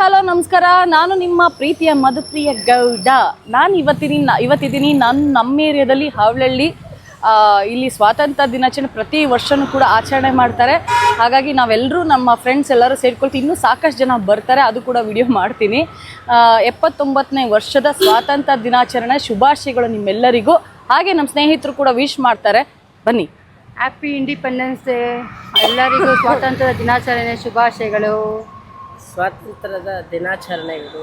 Hello, ನಮಸ್ಕಾರ. ನಾನು ನಿಮ್ಮ ಪ್ರೀತಿಯ ಮಧುಪ್ರಿಯ ಗೌಡ. ನಾನು ಇವತ್ತಿನ ಇವತ್ತಿದ್ದೀನಿ ನಾನು ನಮ್ಮ ಏರಿಯಾದಲ್ಲಿ ಹಾವಳಳ್ಳಿ. ಇಲ್ಲಿ ಸ್ವಾತಂತ್ರ್ಯ ದಿನಾಚರಣೆ ಪ್ರತಿ ವರ್ಷನೂ ಕೂಡ ಆಚರಣೆ ಮಾಡ್ತಾರೆ. ಹಾಗಾಗಿ ನಾವೆಲ್ಲರೂ ನಮ್ಮ ಫ್ರೆಂಡ್ಸ್ ಎಲ್ಲರೂ ಸೇರ್ಕೊಳ್ತೀವಿ. ಇನ್ನೂ ಸಾಕಷ್ಟು ಜನ ಬರ್ತಾರೆ. ಅದು ಕೂಡ ವಿಡಿಯೋ ಮಾಡ್ತೀನಿ. ಎಪ್ಪತ್ತೊಂಬತ್ತನೇ ವರ್ಷದ ಸ್ವಾತಂತ್ರ್ಯ ದಿನಾಚರಣೆ ಶುಭಾಶಯಗಳು ನಿಮ್ಮೆಲ್ಲರಿಗೂ. ಹಾಗೆ ನಮ್ಮ ಸ್ನೇಹಿತರು ಕೂಡ ವಿಶ್ ಮಾಡ್ತಾರೆ. ಬನ್ನಿ. ಹ್ಯಾಪಿ ಇಂಡಿಪೆಂಡೆನ್ಸ್ ಡೇ ಎಲ್ಲರಿಗೂ ಸ್ವಾತಂತ್ರ್ಯ ದಿನಾಚರಣೆ ಶುಭಾಶಯಗಳು. ಸ್ವಾತಂತ್ರ್ಯದ ದಿನಾಚರಣೆ ಇದು.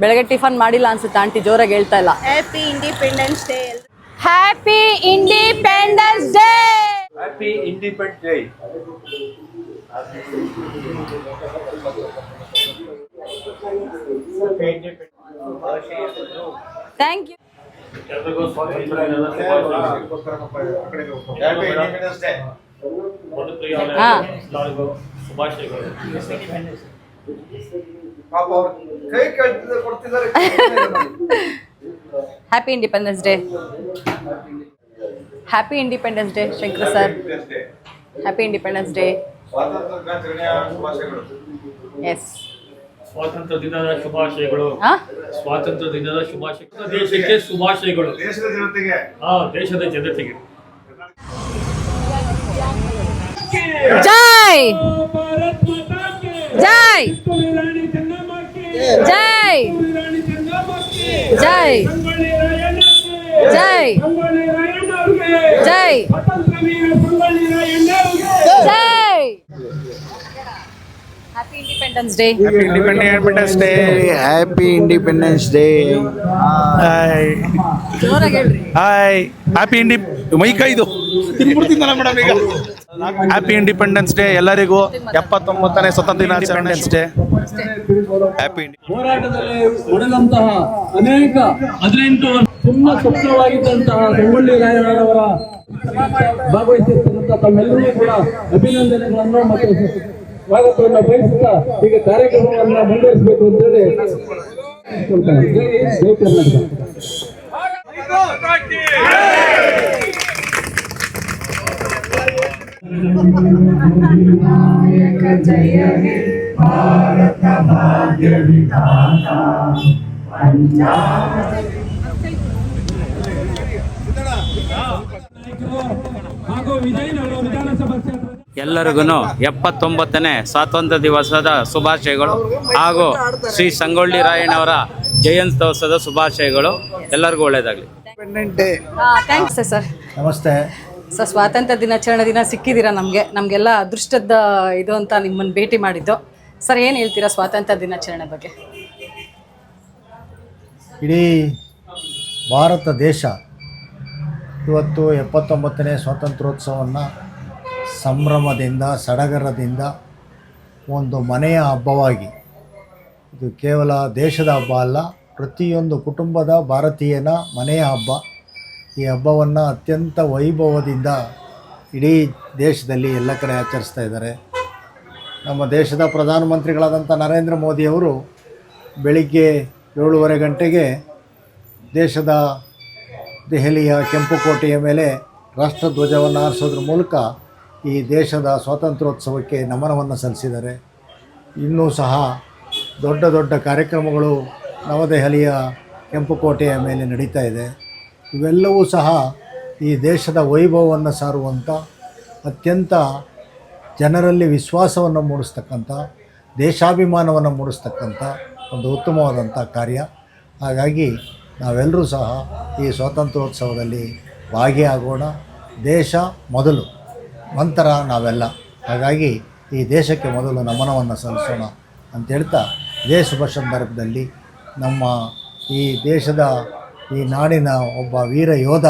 ಬೆಳಗ್ಗೆ ಟಿಫನ್ ಮಾಡಿಲ್ಲ ಅನ್ಸುತ್ತೆ ಆಂಟಿ ಜೋರಾಗಿ ಹೇಳ್ತಾ ಇಲ್ಲ. Happy independence day happy independence day happy independence day thank you ಹಾ. ಪಾಪ ಅವ್ರು ಕೈ ಕಳ್ತಿದ್ದಾರೆ ಕೊಡ್ತಿದ್ದಾರೆ. Happy independence day happy independence day Shankar sir Independence Day. Happy independence day ಸ್ವಾತಂತ್ರ್ಯ ದಿನಾಚರಣೆಯ ಶುಭಾಶಯಗಳು. ಎಸ್ ಸ್ವಾತಂತ್ರ್ಯ ದಿನದ ಶುಭಾಶಯಗಳು. ಹಾಂ? ಸ್ವಾತಂತ್ರ್ಯ ದಿನದ ಶುಭಾಶಯ ದೇಶಕ್ಕೆ ಶುಭಾಶಯಗಳು. ದೇಶದ ಜನತೆಗೆ. ಆ ದೇಶದ ಜನತೆಗೆ. ಜೈ! ಜೈ. ಜೈ. ಜೈ. ಜೈ. ಜೈ. ಜೈ. Happy independence day independence day happy independence day hi ಜೋರಾಗಿ ಹೇಳ್ರಿ. ಹಾಯ್ ಹ್ಯಾಪಿ ಇಂಡಿ ಮೈಕ ಇದು ತಿನ್ಬಿಡ್ತೀನಲ್ಲ ಮೇಡಮ್ ಈಗ. ಹ್ಯಾಪಿ ಇಂಡಿಪೆಂಡೆನ್ಸ್ ಡೇ ಎಲ್ಲರಿಗೂ. ಎಪ್ಪತ್ತೊಂಬತ್ತನೇ ಸ್ವತಂತ್ರ ದಿನಾಚರಣೆ. ಡೇ ಹ್ಯಾಪಿ ಹೋರಾಟದಲ್ಲಿ ಉಳಿದಂತಹ ಅನೇಕ ಹದಿನೆಂಟು ತುಂಬ ಸ್ವಪ್ನವಾಗಿದ್ದಂತಹ ಸಂಗೊಳ್ಳಿ ರಾಯಣ್ಣವರ ಭಾಗವಹಿಸಿರ್ತಕ್ಕಂಥ ತಮ್ಮೆಲ್ಲರಿಗೂ ಕೂಡ ಅಭಿನಂದನೆಗಳನ್ನು ಮತ್ತು ಸ್ವಾಗತವನ್ನು ಬಯಸುತ್ತಾ ಈಗ ಕಾರ್ಯಕ್ರಮವನ್ನು ಮುಂದುವರಿಸಬೇಕು ಅಂತೇಳಿ ಹೇಳಿ ಜೈ! ಜೈ ಕರ್ನಾಟಕ ಹಾಗೂ ವಿಜಯನಗರ ವಿಧಾನಸಭಾ ಕ್ಷೇತ್ರದ ಎಲ್ಲರಿಗೂ ಎಪ್ಪತ್ತೊಂಬತ್ತನೇ ಸ್ವಾತಂತ್ರ್ಯ ದಿವಸದ ಶುಭಾಶಯಗಳು ಹಾಗೂ ಶ್ರೀ ಸಂಗೊಳ್ಳಿ ರಾಯಣ್ಣವರ ಜಯಂತ್ಯೋತ್ಸವದ ಶುಭಾಶಯಗಳು ಎಲ್ಲರಿಗೂ ಒಳ್ಳೆಯದಾಗಲಿ. ಥ್ಯಾಂಕ್ಸ್ ಸರ್ ನಮಸ್ತೆ. ಸರ್ ಸ್ವಾತಂತ್ರ್ಯ ದಿನಾಚರಣೆ ದಿನ ಸಿಕ್ಕಿದ್ದೀರಾ ನಮಗೆ? ನಮಗೆಲ್ಲ ಅದೃಷ್ಟದ ಇದು ಅಂತ ನಿಮ್ಮನ್ನು ಭೇಟಿ ಮಾಡಿದ್ದು. ಸರ್, ಏನು ಹೇಳ್ತೀರಾ ಸ್ವಾತಂತ್ರ್ಯ ದಿನಾಚರಣೆ ಬಗ್ಗೆ? ಇಡೀ ಭಾರತ ದೇಶ ಇವತ್ತು ಎಪ್ಪತ್ತೊಂಬತ್ತನೇ ಸ್ವಾತಂತ್ರ್ಯೋತ್ಸವವನ್ನು ಸಂಭ್ರಮದಿಂದ, ಸಡಗರದಿಂದ ಒಂದು ಮನೆಯ ಹಬ್ಬವಾಗಿ, ಇದು ಕೇವಲ ದೇಶದ ಹಬ್ಬ ಅಲ್ಲ, ಪ್ರತಿಯೊಂದು ಕುಟುಂಬದ ಭಾರತೀಯನ ಮನೆಯ ಹಬ್ಬ. ಈ ಹಬ್ಬವನ್ನು ಅತ್ಯಂತ ವೈಭವದಿಂದ ಇಡೀ ದೇಶದಲ್ಲಿ ಎಲ್ಲ ಕಡೆ ಆಚರಿಸ್ತಾ ಇದ್ದಾರೆ. ನಮ್ಮ ದೇಶದ ಪ್ರಧಾನಮಂತ್ರಿಗಳಾದಂಥ ನರೇಂದ್ರ ಮೋದಿಯವರು ಬೆಳಿಗ್ಗೆ ಏಳೂವರೆ ಗಂಟೆಗೆ ದೇಶದ ದೆಹಲಿಯ ಕೆಂಪುಕೋಟೆಯ ಮೇಲೆ ರಾಷ್ಟ್ರಧ್ವಜವನ್ನು ಹಾರಿಸೋದ್ರ ಮೂಲಕ ಈ ದೇಶದ ಸ್ವಾತಂತ್ರ್ಯೋತ್ಸವಕ್ಕೆ ನಮನವನ್ನು ಸಲ್ಲಿಸಿದ್ದಾರೆ. ಇನ್ನೂ ಸಹ ದೊಡ್ಡ ದೊಡ್ಡ ಕಾರ್ಯಕ್ರಮಗಳು ನವದೆಹಲಿಯ ಕೆಂಪುಕೋಟೆಯ ಮೇಲೆ ನಡೀತಾ ಇದೆ. ಇವೆಲ್ಲವೂ ಸಹ ಈ ದೇಶದ ವೈಭವವನ್ನು ಸಾರುವಂಥ ಅತ್ಯಂತ ಜನರಲ್ಲಿ ವಿಶ್ವಾಸವನ್ನು ಮೂಡಿಸ್ತಕ್ಕಂಥ, ದೇಶಾಭಿಮಾನವನ್ನು ಮೂಡಿಸ್ತಕ್ಕಂಥ ಒಂದು ಉತ್ತಮವಾದಂಥ ಕಾರ್ಯ. ಹಾಗಾಗಿ ನಾವೆಲ್ಲರೂ ಸಹ ಈ ಸ್ವಾತಂತ್ರ್ಯೋತ್ಸವದಲ್ಲಿ ಭಾಗಿಯಾಗೋಣ. ದೇಶ ಮೊದಲು, ನಂತರ ನಾವೆಲ್ಲ. ಹಾಗಾಗಿ ಈ ದೇಶಕ್ಕೆ ಮೊದಲು ನಮನವನ್ನು ಸಲ್ಲಿಸೋಣ ಅಂತ ಹೇಳ್ತಾ, ಇದೇ ಶುಭ ಸಂದರ್ಭದಲ್ಲಿ ನಮ್ಮ ಈ ದೇಶದ ಈ ನಾಡಿನ ಒಬ್ಬ ವೀರ ಯೋಧ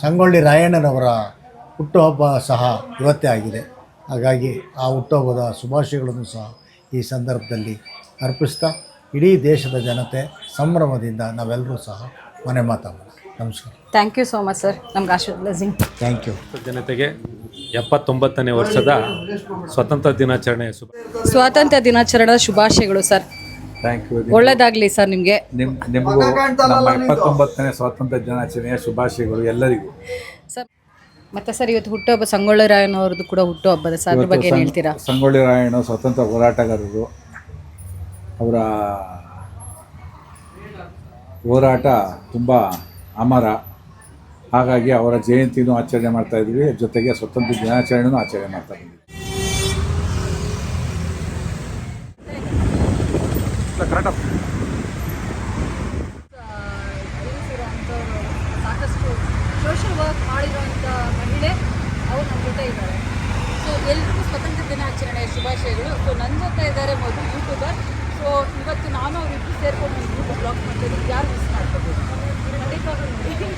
ಸಂಗೊಳ್ಳಿ. ರಾಯಣ್ಣನವರ ಹುಟ್ಟುಹಬ್ಬ ಸಹ ಇವತ್ತೇ ಆಗಿದೆ. ಹಾಗಾಗಿ ಆ ಹುಟ್ಟುಹಬ್ಬದ ಶುಭಾಶಯಗಳನ್ನು ಸಹ ಈ ಸಂದರ್ಭದಲ್ಲಿ ಅರ್ಪಿಸ್ತಾ ಇಡೀ ದೇಶದ ಜನತೆ ಸಂಭ್ರಮದಿಂದ ನಾವೆಲ್ಲರೂ ಸಹ ಮನೆ ಮಾತಾಡೋಣ. ನಮಸ್ಕಾರ. Thank you so much sir ನಮ್ಗೆ ಆಶೀರ್ವಾದ. ಥ್ಯಾಂಕ್ ಯು ಜನತೆಗೆ ಎಪ್ಪತ್ತೊಂಬತ್ತನೇ ವರ್ಷದ ಸ್ವತಂತ್ರ ದಿನಾಚರಣೆ ಶುಭ ಸ್ವಾತಂತ್ರ್ಯ ದಿನಾಚರಣೆ ಶುಭಾಶಯಗಳು ಸರ್. ಥ್ಯಾಂಕ್ ಯು ಒಳ್ಳೇದಾಗ್ಲಿ ಸರ್ ನಿಮಗೆ. ನಿಮ್ ನಿಮಗೂ ನಮ್ಮ ಎಪ್ಪತ್ತೊಂಬತ್ತನೇ ಸ್ವಾತಂತ್ರ್ಯ ದಿನಾಚರಣೆಯ ಶುಭಾಶಯಗಳು ಎಲ್ಲರಿಗೂ. ಸರ್ ಮತ್ತೆ ಸರ್ ಇವತ್ತು ಹುಟ್ಟುಹಬ್ಬ ಸಂಗೊಳ್ಳಿ ರಾಯಣ್ಣವ್ರದ್ದು ಕೂಡ ಹುಟ್ಟುಹಬ್ಬದ ಸರ್. ಅದ್ರ ಬಗ್ಗೆ ಏನು ಹೇಳ್ತೀರಾ? ಸಂಗೊಳ್ಳಿ ರಾಯಣ್ಣ ಸ್ವತಂತ್ರ ಹೋರಾಟಗಾರರು. ಅವರ ಹೋರಾಟ ತುಂಬ ಅಮರ. ಹಾಗಾಗಿ ಅವರ ಜಯಂತಿನೂ ಆಚರಣೆ ಮಾಡ್ತಾ ಇದ್ವಿ. ಜೊತೆಗೆ ಸ್ವತಂತ್ರ ದಿನಾಚರಣೆನೂ ಆಚರಣೆ ಮಾಡ್ತಾ ಇದ್ವಿ ಸಾಕಷ್ಟು ಸೋಷಿಯಲ್ ವರ್ಕ್ ಮಾಡಿರುವಂಥ ಮಹಿಳೆ ಅವರು ನಮ್ಮ ಜೊತೆ ಇದ್ದಾರೆ. ಸೊ ಎಲ್ರಿಗೂ ಸ್ವತಂತ್ರ ದಿನಾಚರಣೆ ಶುಭಾಶಯಗಳು. ಸೊ ನನ್ನ ಜೊತೆ ಇದ್ದಾರೆ ಮೊದಲು ಯೂಟ್ಯೂಬರ್ ಸೊ ಇವತ್ತು ನಾನು ಅವರಿಬ್ಬರು ಸೇರ್ಕೊಂಡು ಒಂದು ಬ್ಲಾಗ್ ಮಾಡ್ತಿದ್ದೀನಿ ಯಾರು ಮಿಸ್ ಮಾಡ್ಕೋಬೇಕು ಖಂಡಿತವಾಗ್ಲೂ ನೋಡಿ.